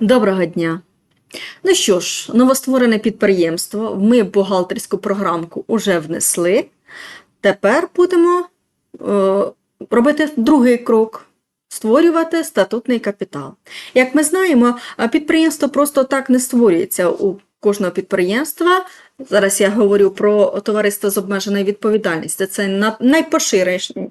Доброго дня. Ну що ж, новостворене підприємство. Ми бухгалтерську програмку вже внесли. Тепер будемо е, робити другий крок створювати статутний капітал. Як ми знаємо, підприємство просто так не створюється у кожного підприємства. Зараз я говорю про товариство з обмеженою відповідальністю. Це на-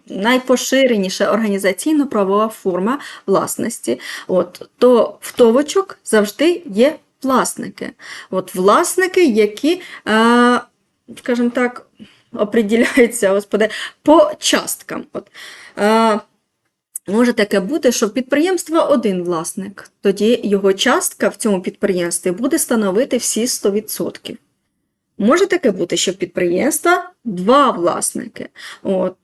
найпоширеніша організаційно-правова форма власності. От, то в товочок завжди є власники. От власники, які, е, скажімо так, определяються, господи, по часткам. От, е, Може таке бути, що в підприємства один власник, тоді його частка в цьому підприємстві буде становити всі 100%. Може таке бути, що в підприємства два власники. От.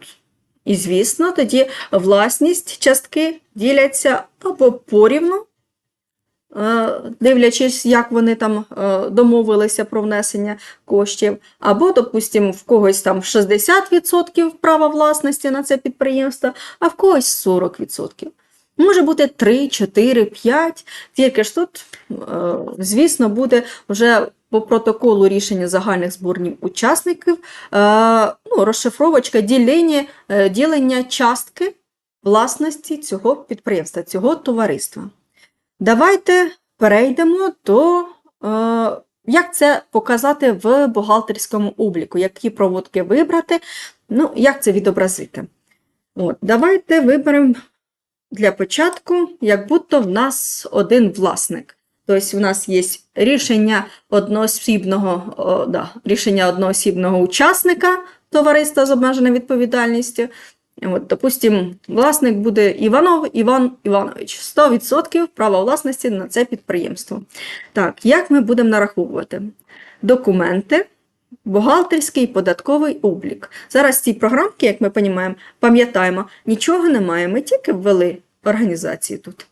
І, звісно, тоді власність частки діляться або порівну, дивлячись, як вони там е, домовилися про внесення коштів, або, допустимо, в когось там 60% права власності на це підприємство, а в когось 40%. Може бути 3, 4, 5, тільки ж тут, е, звісно, буде вже по протоколу рішення загальних зборів учасників е, ну, розшифровочка ділення, е, ділення частки власності цього підприємства, цього товариства. Давайте перейдемо до, е, як це показати в бухгалтерському обліку, які проводки вибрати, ну, як це відобразити. От, давайте виберемо для початку, як будто в нас один власник. Тобто, в нас є рішення одноосібного, о, да, рішення одноосібного учасника товариства з обмеженою відповідальністю. От, допустимо, власник буде Іванов Іван Іванович. 100% права власності на це підприємство. Так, як ми будемо нараховувати? Документи, бухгалтерський податковий облік. Зараз ці програмки, як ми понімаємо, пам'ятаємо, нічого немає, ми тільки ввели організації тут.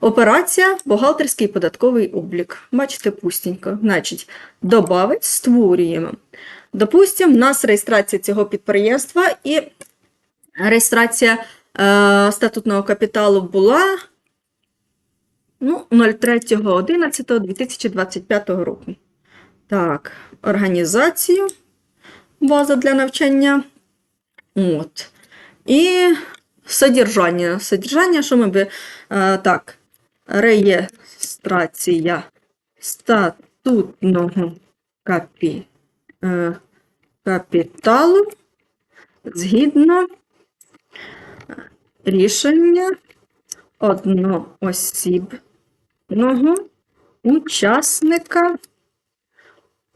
Операція бухгалтерський податковий облік. Бачите, пустенько. Значить, добавить, створюємо. Допустимо, в нас реєстрація цього підприємства і реєстрація е, статутного капіталу була ну, 03.11.2025 року. Так, організацію, база для навчання. От. І содержання. Содержання, що ми би. Е, так, реєстрація статутного капі, е, капіталу згідно рішення одноосібного учасника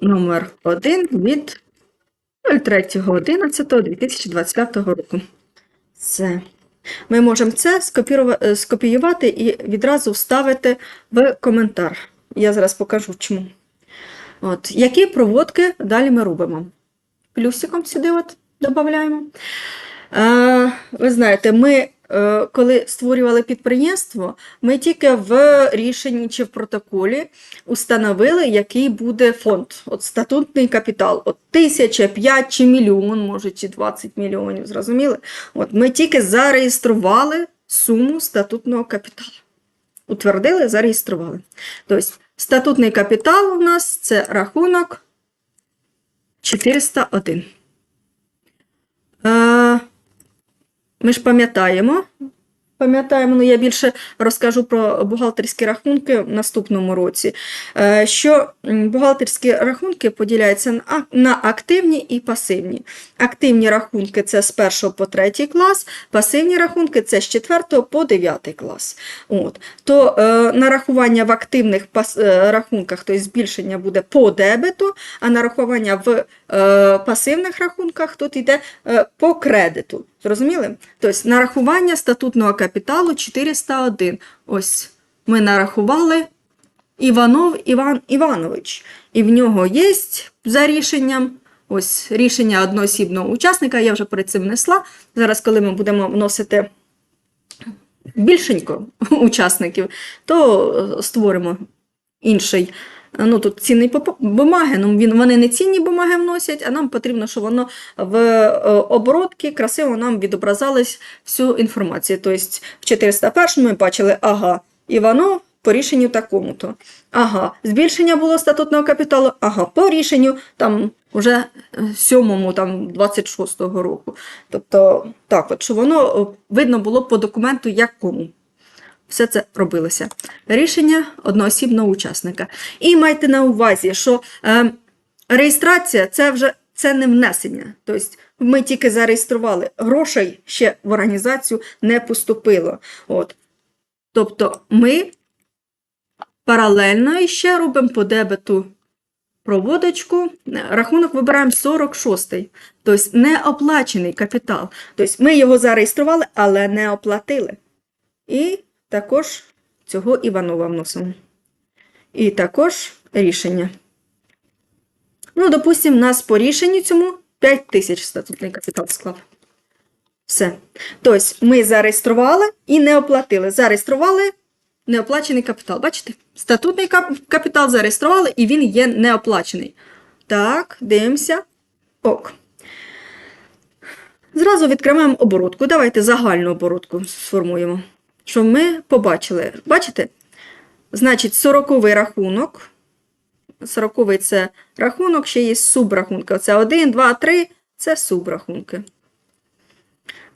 номер 1 від 03.11.2025 року. Це. Ми можемо це е, скопіювати і відразу вставити в коментар. Я зараз покажу чому. От. Які проводки далі ми робимо? Плюсиком сюди от додаємо. Ви знаєте, ми, е, коли створювали підприємство, ми тільки в рішенні чи в протоколі установили, який буде фонд. От статутний капітал. От тисяча, п'ять чи мільйон, може, чи 20 мільйонів, зрозуміли? От ми тільки зареєстрували суму статутного капіталу. Утвердили, зареєстрували. Тобто, статутний капітал у нас це рахунок 401. Ми ж пам'ятаємо, пам'ятаємо, ну я більше розкажу про бухгалтерські рахунки в наступному році, е, що бухгалтерські рахунки поділяються на активні і пасивні. Активні рахунки це з 1 по 3 клас, пасивні рахунки це з 4 по 9 клас. От. То е, нарахування в активних пас, е, рахунках, тобто збільшення буде по дебету, а нарахування в пасивних рахунках тут йде е, по кредиту. Зрозуміли? Тобто нарахування статутного капіталу 401. Ось ми нарахували Іванов Іван Іванович. І в нього є за рішенням. Ось рішення одноосібного учасника, я вже перед цим внесла. Зараз, коли ми будемо вносити більшенько учасників, то е, створимо інший. Ну, тут цінні бумаги, ну, він, вони не цінні бумаги вносять, а нам потрібно, щоб воно в е, оборотці красиво нам відобразалась всю інформацію. Тобто в 401 ми бачили, ага, Іванов по рішенню такому-то. Ага, збільшення було статутного капіталу, ага, по рішенню там уже е, сьомому, там 26-го року. Тобто, так, от, що воно видно було по документу, як кому. Все це робилося. Рішення одноосібного учасника. І майте на увазі, що е, реєстрація це вже це не внесення. Тобто ми тільки зареєстрували, грошей ще в організацію не поступило. От. Тобто ми паралельно ще робимо по дебету проводочку. Рахунок вибираємо 46-й, тобто неоплачений капітал. Тобто ми його зареєстрували, але не оплатили. І також цього Іванова вносимо. І також рішення. Ну, допустимо, у нас по рішенню цьому 5 тисяч статутний капітал склав. Все. Тобто ми зареєстрували і не оплатили. Зареєстрували неоплачений капітал. Бачите? Статутний кап- капітал зареєстрували і він є неоплачений. Так, дивимося. Ок. Зразу відкриваємо оборотку. Давайте загальну оборотку сформуємо. Щоб ми побачили. Бачите? Значить, 40-й рахунок. 40-й це рахунок, ще є субрахунки. Оце 1, 2, 3 це субрахунки.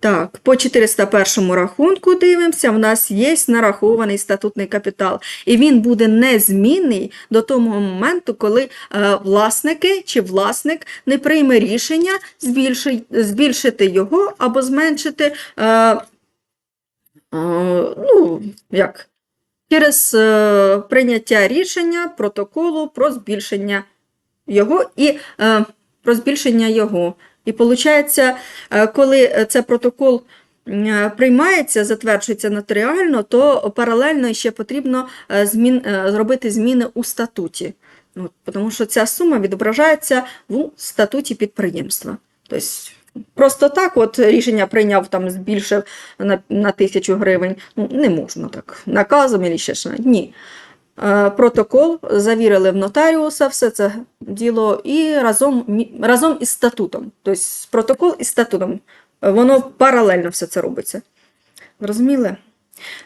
Так, по 401 рахунку дивимося, в нас є нарахований статутний капітал. І він буде незмінний до того моменту, коли е, власники чи власник не прийме рішення збільшити його або зменшити. Е, ну, як, через е, прийняття рішення протоколу про збільшення його і е, про збільшення його. І виходить, коли це протокол приймається, затверджується нотаріально, то паралельно ще потрібно змін, зробити зміни у статуті. Тому що ця сума відображається в статуті підприємства. Тобто, просто так, от рішення прийняв там збільшив на, на тисячу гривень. Ну, не можна так. Наказом і ще що. Ні. Е, Протокол завірили в нотаріуса, все це діло, і разом, разом із статутом. Тобто протокол із статутом. Воно паралельно все це робиться. Зрозуміли?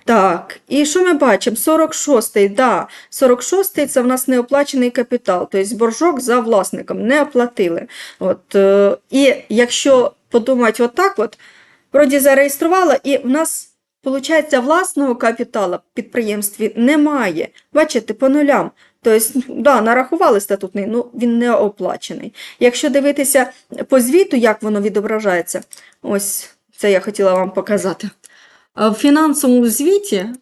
Так, і що ми бачимо? 46-й, да, 46-й це в нас неоплачений капітал, тобто боржок за власником не оплатили. От, е, і якщо подумати отак, от, вроді зареєструвала, і в нас, виходить, власного капіталу в підприємстві немає. Бачите, по нулям. Тобто, да, нарахували статутний, ну він не оплачений. Якщо дивитися по звіту, як воно відображається, ось це я хотіла вам показати. А В фінансовому звіті е,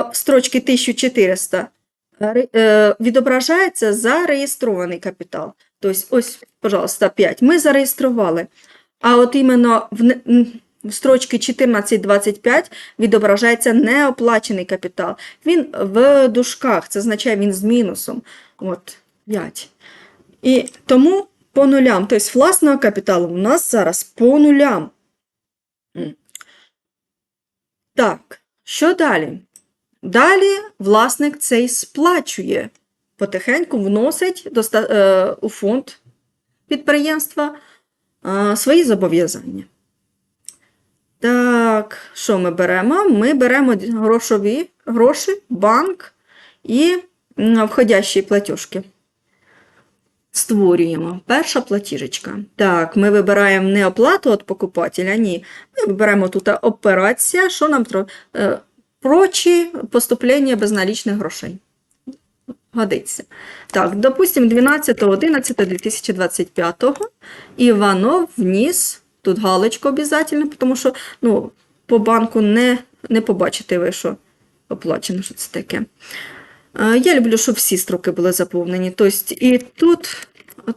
в строчці 1400 е, відображається зареєстрований капітал. Тобто, ось, пожалуйста, 5. Ми зареєстрували. А от іменно в, строчці 1425 відображається неоплачений капітал. Він в дужках, це означає він з мінусом. От, 5. І тому по нулям, тобто власного капіталу у нас зараз по нулям. Так, що далі? Далі власник цей сплачує, потихеньку вносить до, е, у фонд підприємства е, свої зобов'язання. Так, що ми беремо? Ми беремо грошові гроші, банк і входящі платіжки. Створюємо. Перша платіжечка. Так, ми вибираємо не оплату від покупателя, ні. Ми вибираємо тут операція, що нам треба. Прочі поступлення безналічних грошей. Годиться. Так, допустимо, 12.11.2025 Іванов вніс, тут галочку обов'язково, тому що ну, по банку не, не побачите ви, що оплачено, що це таке. Е, Я люблю, щоб всі строки були заповнені. Тобто, і тут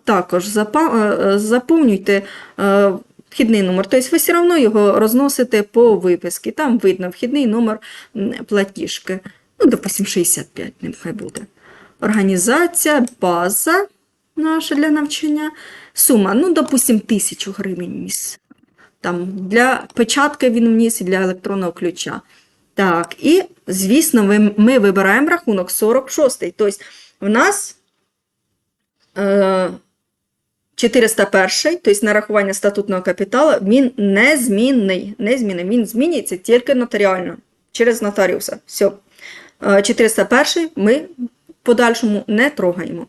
також е, заповнюйте е, вхідний номер. Тобто ви все одно його розносите по виписці. Там видно вхідний номер платіжки. Ну, допустимо, 65, нехай буде. Організація, база наша для навчання. Сума, ну, допустимо, 1000 гривень вніс. Там для печатки він вніс і для електронного ключа. Так, і, звісно, ми, вибираємо рахунок 46-й. Тобто, в нас е, 401, тобто нарахування статутного капіталу, він незмінний. незмінний. Він змінюється тільки нотаріально, через нотаріуса. Все. е, 401 ми в подальшому не трогаємо.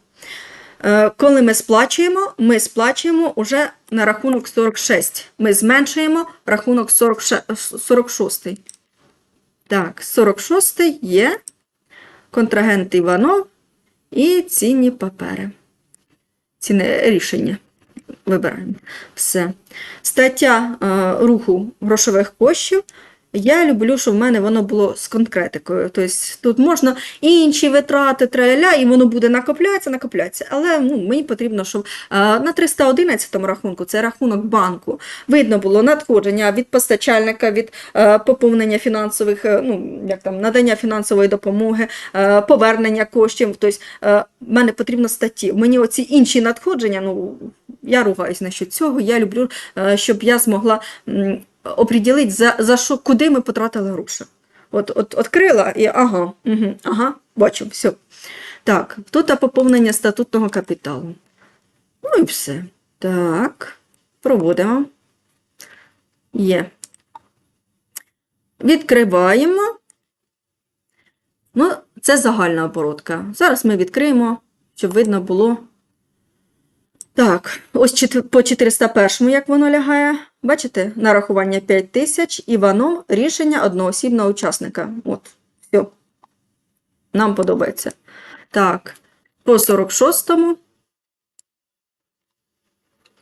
Е, Коли ми сплачуємо, ми сплачуємо уже на рахунок 46. Ми зменшуємо рахунок 46. 46. Так, 46 є контрагент Іванов і цінні папери. Цінне рішення. Вибираємо. Все. Стаття е, руху грошових коштів. Я люблю, щоб в мене воно було з конкретикою. Тобто тут можна інші витрати, траля, і воно буде накоплятися, накоплятися. Але ну, мені потрібно, щоб е, на 311 рахунку, це рахунок банку, видно було надходження від постачальника, від е, поповнення фінансових, е, ну, як там, надання фінансової допомоги, повернення коштів. Тобто, в мене потрібно статті. Мені оці інші надходження, ну, я ругаюсь насчет цього. Я люблю, щоб я змогла м, оприділити, за, за що, куди ми потратили гроші. От, от відкрила і ага, угу, ага, бачу, все. Так, тут поповнення статутного капіталу. Ну і все. Так, проводимо. Є. Відкриваємо. Ну, це загальна оборотка. Зараз ми відкриємо, щоб видно було. Так, ось по 401, як воно лягає. Бачите, нарахування 5 тисяч, Іванов рішення одноосібного учасника. От, все. Нам подобається. Так, по 46-му.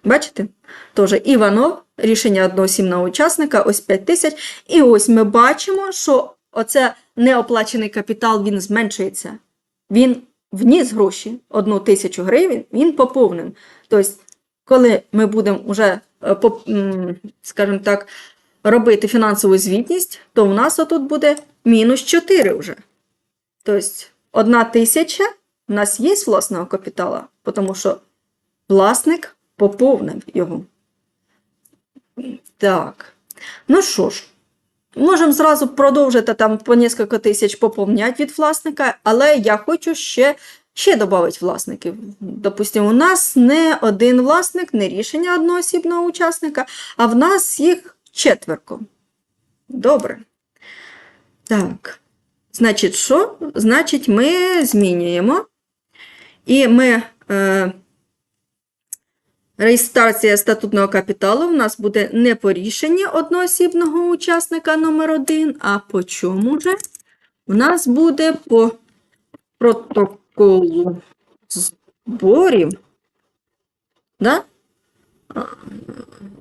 Бачите? Тож Іванов, рішення одноосібного учасника, ось 5 тисяч. І ось ми бачимо, що оце неоплачений капітал він зменшується. Він вніс гроші, одну тисячу гривень, він поповнив. Тобто, коли ми будемо вже, скажімо так, робити фінансову звітність, то в нас отут буде мінус 4 вже. Тобто, одна тисяча в нас є власного капітала, тому що власник поповнив його. Так. Ну що ж, можемо зразу продовжити там по кілька тисяч поповнять від власника, але я хочу ще, ще додати власників. Допустимо, у нас не один власник, не рішення одноосібного учасника, а в нас їх четверко. Добре. Так. Значить, що? Значить, ми змінюємо. І ми. Е, Реєстрація статутного капіталу в нас буде не по рішенні одноосібного учасника номер 1 а по чому же? У нас буде по протоколу зборів. Да?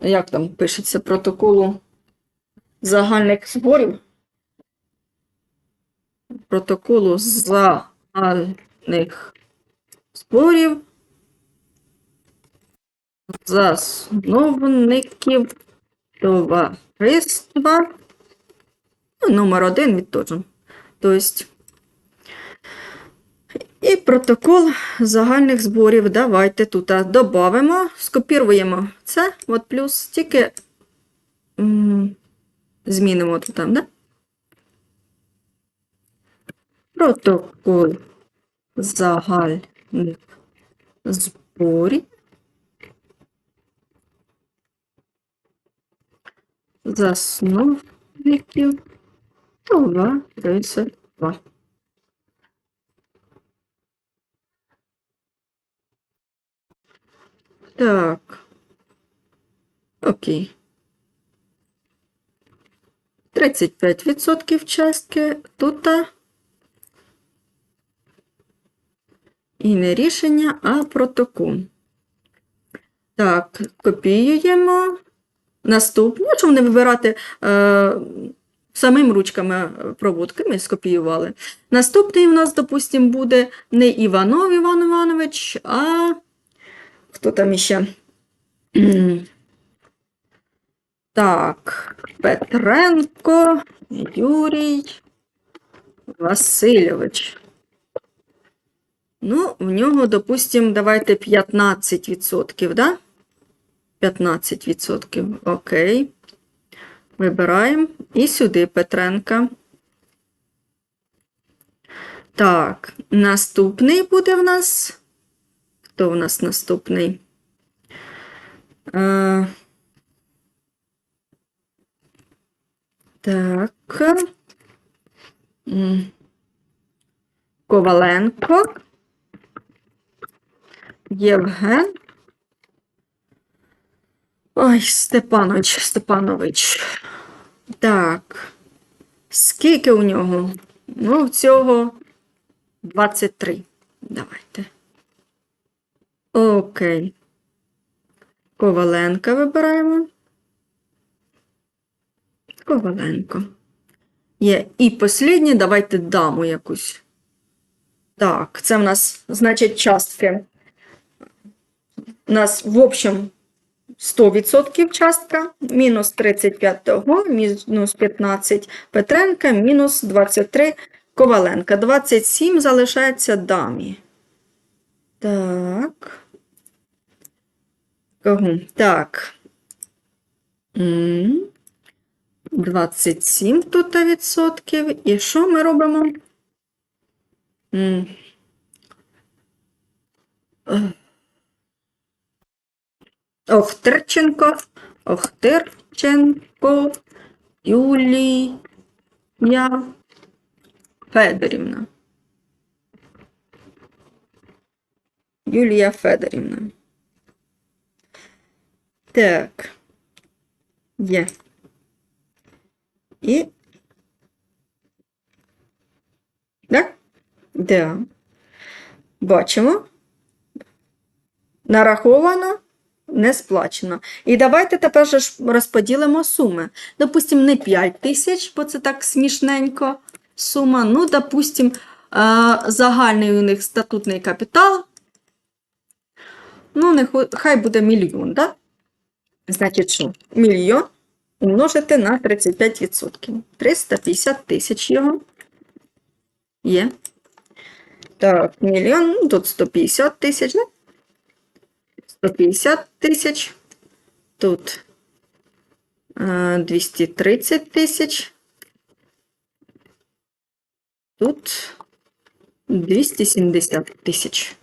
Як там пишеться протоколу загальних зборів? Протоколу загальних зборів засновників товариства. Ну, номер один відтоджен. Тобто, протокол загальних зборів. Давайте тут додамо, скопіруємо це, от плюс, тільки змінимо тут там, да? Протокол загальних зборів. засновників товариства. Так. Окей. 35% частки тут. І не рішення, а протокол. Так, копіюємо. Наступне, щоб не вибирати е, самим ручками проводки, ми скопіювали. Наступний у нас, допустимо, буде не Іванов Іван Іванович, а хто там іще? Так, Петренко Юрій Васильович. Ну, в нього, допустимо, давайте 15%, да? 15%. Окей. Вибираємо. І сюди Петренка. Так, наступний буде в нас. Хто в нас наступний? Е, так. Коваленко. Євген. Ой, Степанович, Степанович. Так. Скільки у нього? Ну, всього 23. Давайте. Окей. Коваленка вибираємо. Коваленко. Є. І посліднє, давайте даму якусь. Так, це в нас, значить, частки. У нас, в общем, 100% частка, мінус 35 того, мінус 15 Петренка, мінус 23 Коваленка. 27 залишається дамі. Так. Кого? Так. М. 27 тут відсотків. І що ми робимо? Охтирченко, Охтирченко, Юлія Федорівна. Юлія Федорівна. Так. Є. І. Так? Да. Бачимо. Нараховано, не сплачено. І давайте тепер же розподілимо суми. Допустимо, не 5 тисяч, бо це так смішненько сума. Ну, допустимо, загальний у них статутний капітал. Ну, хай буде мільйон, так? Значить, що? Мільйон умножити на 35%. 350 тисяч його. Є. Так, мільйон, ну, тут 150 тисяч, да? 150 тисяч. Тут е, 230 тисяч. Тут 270 тисяч.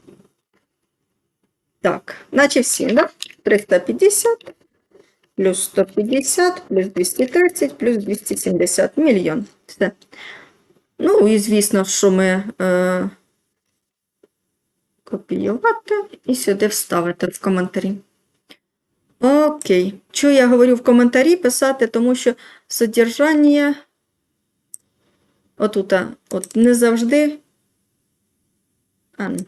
Так, наче всі, да? 350 Плюс 150, плюс 230, плюс 270 мільйон. Все. Ну, і звісно, що ми е, копіювати і сюди вставити в коментарі. Окей. Що я говорю в коментарі писати, тому що содержання отут, от не завжди. А, ну.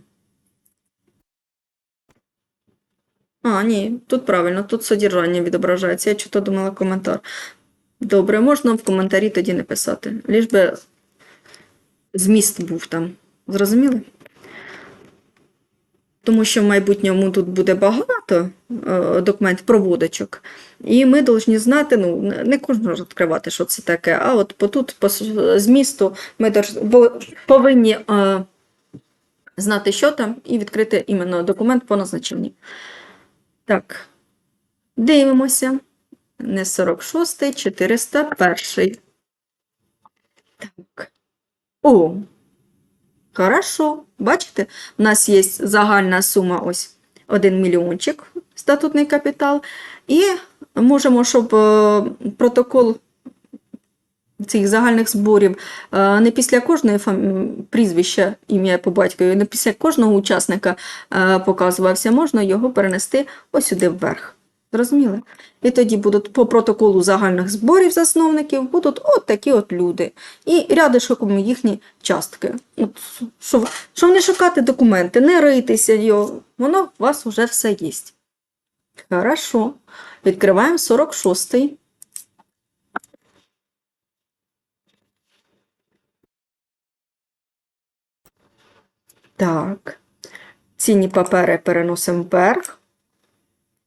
А, ні, тут правильно, тут содержання відображається. Я чого думала коментар. Добре, можна в коментарі тоді не писати. Ліж би зміст був там. Зрозуміли? Тому що в майбутньому тут буде багато е, документів, проводочок, і ми повинні знати, ну, не кожного ж відкривати, що це таке, а от по тут, по змісту, ми повинні е, знати, що там, і відкрити іменно документ по назначенню. Так, дивимося. Не 46, 401. Так. О, хорошо. Бачите, у нас є загальна сума ось 1 мільйончик, статутний капітал. І можемо, щоб е, протокол цих загальних зборів е, не після кожної прізвища, ім'я по батькові, не після кожного учасника е, показувався, можна його перенести ось сюди вверх. Зрозуміли? І тоді будуть по протоколу загальних зборів засновників будуть от такі от люди. І рядишком їхні частки. От, щоб, щоб не шукати документи, не ритися його, воно у вас вже все є. Хорошо. Відкриваємо 46-й. Так. Цінні папери переносимо вверх.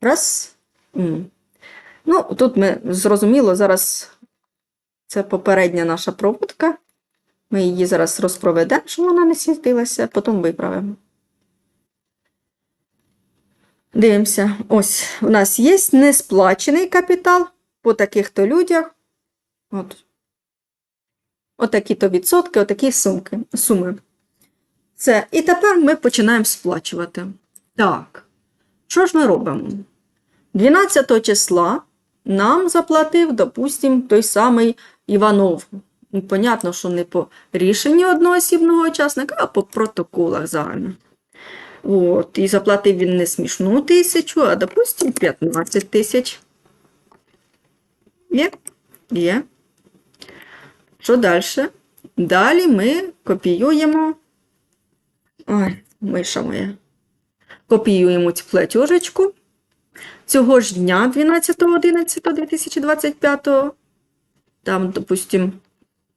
Раз. Ну, тут ми зрозуміло, зараз це попередня наша проводка. Ми її зараз розпроведемо, щоб вона не світилася, потім виправимо. Дивимося, ось у нас є несплачений капітал по таких-то людях. От. Отакі-то відсотки, отакі сумки, суми. Це. І тепер ми починаємо сплачувати. Так, що ж ми робимо? 12 числа нам заплатив, допустимо, той самий Іванов. Ну, Понятно, що не по рішенню одноосібного учасника, а по протоколах загально. От, і заплатив він не смішну тисячу, а, допустим, 15 тисяч. Є? Є. Що далі? Далі ми копіюємо. Ой, миша моя. Копіюємо цю платіжечку. Цього ж дня, 12.11.2025, там, допустим,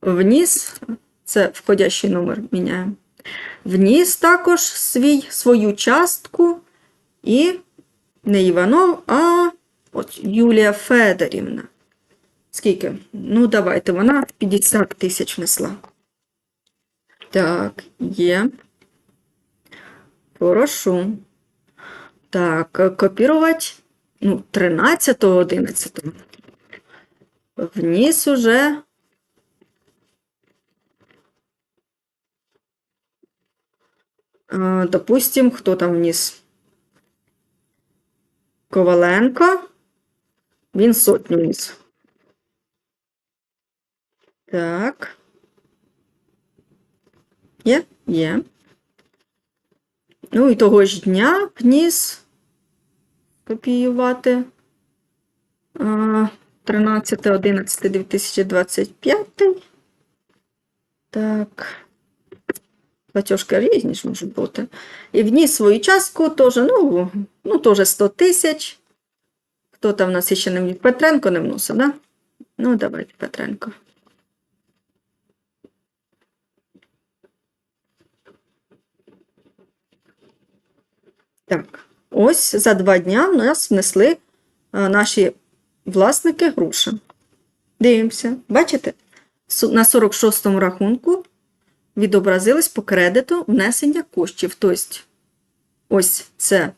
вниз, це входящий номер міняємо. Вніс також свій, свою частку і не Іванов, а от Юлія Федорівна. Скільки? Ну, давайте, вона 50 тисяч внесла. Так, є. Хорошо. Так, е, копірувати. Ну, 13.11. Вніс уже. Е, Допустим, хто там вніс? Коваленко. Він сотню вніс. Так. Є? Є. Ну і того ж дня вніс копіювати. А, 13.11.2025. Так. Платежки різні ж можуть бути. І вніс свою частку теж, ну, ну теж 100 тисяч. Хто там в нас ще не вніс? Петренко не вносив, да? Ну, давайте Петренко. Так, ось за два дня в нас внесли наші власники гроші. Дивимося, бачите? На 46-му рахунку відобразились по кредиту внесення коштів. Тобто, ось це.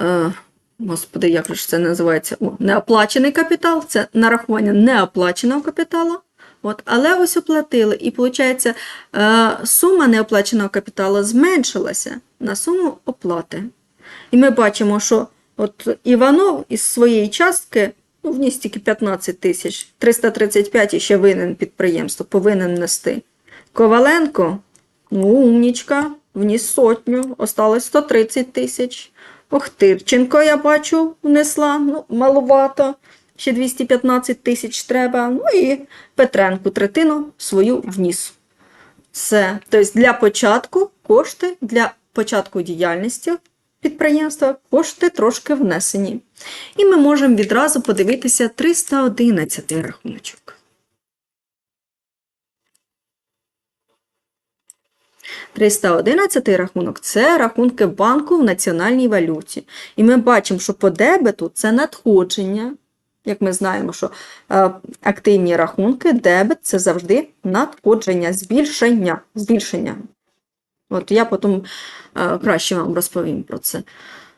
Е, господи, як ж це називається? О, неоплачений капітал, це нарахування неоплаченого капіталу. От, але ось оплатили. І виходить, е, сума неоплаченого капіталу зменшилася на суму оплати. І ми бачимо, що от Іванов із своєї частки ну, вніс тільки 15 тисяч, 335 і ще винен підприємство, повинен нести. Коваленко, ну, умнічка, вніс сотню, осталось 130 тисяч. Охтирченко, я бачу, внесла, ну, малувато, ще 215 тисяч треба. Ну і Петренку третину свою вніс. Все. Тобто для початку кошти, для початку діяльності підприємства кошти трошки внесені. І ми можемо відразу подивитися 311 рахуночок. 311 рахунок це рахунки банку в національній валюті. І ми бачимо, що по дебету це надходження. Як ми знаємо, що е, активні рахунки, дебет це завжди надходження, збільшення. збільшення. От я потім е, краще вам розповім про це.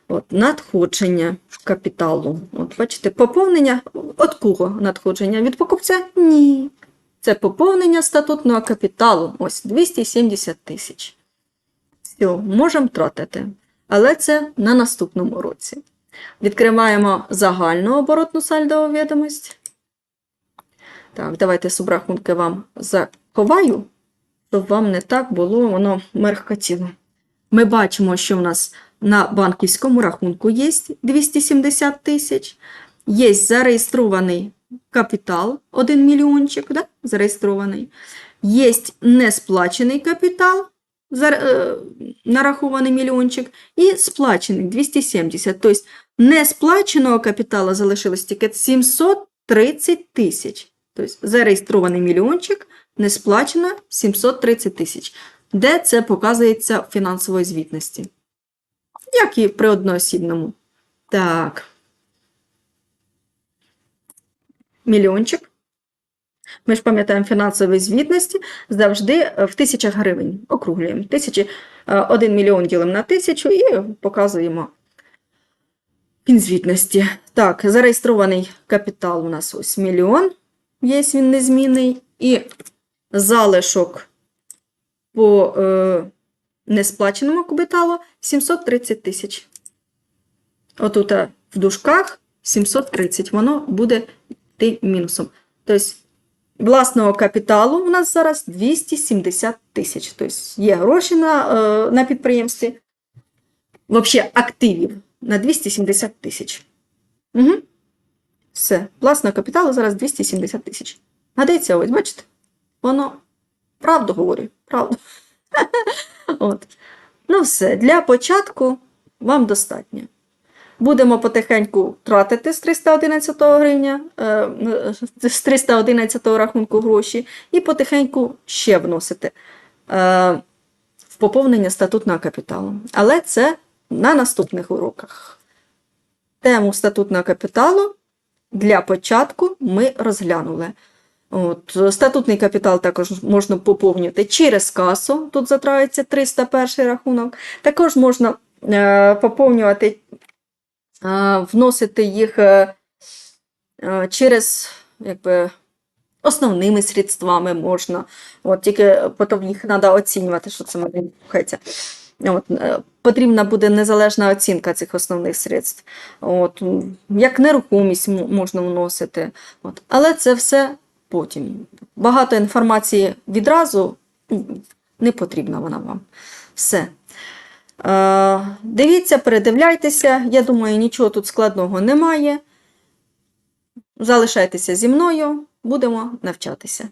От, надходження капіталу. От, бачите, поповнення від кого надходження? Від покупця? Ні. Це поповнення статутного капіталу. Ось 270 тисяч. Все, можемо тратити. Але це на наступному році. Відкриваємо загальну оборотну сальдову відомість. Так, давайте субрахунки вам заховаю, щоб вам не так було воно мерхкотіло. Ми бачимо, що в нас на банківському рахунку є 270 тисяч, є зареєстрований капітал 1 мільйончик, да? зареєстрований. Є несплачений капітал, нарахований мільйончик, і сплачений 270. Тобто несплаченого капіталу залишилось тільки 730 тисяч. Тобто зареєстрований мільйончик, не сплачено 730 тисяч. Де це показується в фінансовій звітності? Як і при одноосібному. Так. Мільйончик. Ми ж пам'ятаємо фінансові звітності завжди е, в тисячах гривень. Округлюємо. Тисячі, е, один мільйон ділимо на тисячу і показуємо фінзвітності. Так, зареєстрований капітал у нас ось мільйон. Є він незмінний. І залишок по е, несплаченому капіталу 730 тисяч. Отут е, в дужках 730, воно буде йти мінусом. Тобто власного капіталу у нас зараз 270 тисяч. Тобто є гроші на, е, на підприємстві. Взагалі активів на 270 тисяч. Угу. Все. Власного капіталу зараз 270 тисяч. Гадається, ось, бачите? Воно правду говорю, правду. От. Ну, все, для початку вам достатньо. Будемо потихеньку тратити з 311 гривня, е, з 311 рахунку гроші, і потихеньку ще вносити е, в поповнення статутного капіталу. Але це на наступних уроках. Тему статутного капіталу для початку ми розглянули. От, статутний капітал також можна поповнювати через касу. Тут затрається 301 рахунок. Також можна е, поповнювати, е, вносити їх е, е, через якби, основними средствами можна. От, тільки потім їх треба оцінювати, що це мене рухається. От, е, потрібна буде незалежна оцінка цих основних средств. От, як нерухомість можна вносити. От. Але це все потім. Багато інформації відразу не потрібна вона вам. Все. Е, дивіться, передивляйтеся. Я думаю, нічого тут складного немає. Залишайтеся зі мною, будемо навчатися.